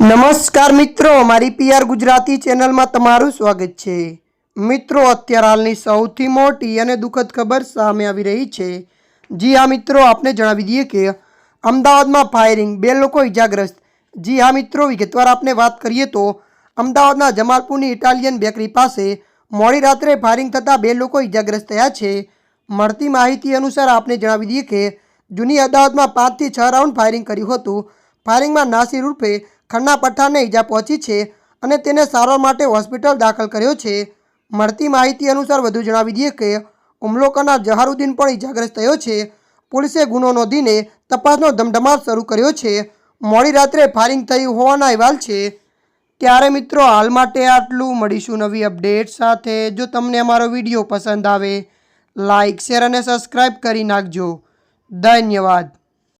નમસ્કાર મિત્રો, મારી પીઆર ગુજરાતી ચેનલમાં તમારું સ્વાગત છે. મિત્રો, અત્યારે હાલની સૌથી મોટી અને દુઃખદ ખબર સામે આવી રહી છે. જી હા મિત્રો, આપને જણાવી દઈએ કે અમદાવાદમાં ફાયરિંગ, બે લોકો ઇજાગ્રસ્ત જી હા મિત્રો, વિગતવાર આપણે વાત કરીએ તો અમદાવાદના જમાલપુરની ઇટાલિયન બેકરી પાસે મોડી રાત્રે ફાયરિંગ થતાં બે લોકો ઇજાગ્રસ્ત થયા છે. મળતી માહિતી અનુસાર આપને જણાવી દઈએ કે જૂની અદાવતમાં પાંચથી છ રાઉન્ડ ફાયરિંગ કર્યું હતું. ફાયરિંગમાં નાસિર ઉર્ફે ખન્ના પઠાણને ઈજા પહોંચી છે અને તેને સારવાર માટે હોસ્પિટલ દાખલ કર્યો છે. મળતી માહિતી અનુસાર વધુ જણાવી દઈએ કે હુમલો કરનાર જહારુદ્દીન પણ ઈજાગ્રસ્ત થયો છે. પોલીસે ગુનો નોંધીને તપાસનો ધમધમાટ શરૂ કર્યો છે. મોડી રાત્રે ફાયરિંગ થયું હોવાના અહેવાલ છે. ત્યારે મિત્રો, હાલ માટે આટલું. મળીશું નવી અપડેટ સાથે. જો તમને અમારો વીડિયો પસંદ આવે લાઇક શેર અને સબસ્ક્રાઈબ કરી નાખજો. ધન્યવાદ.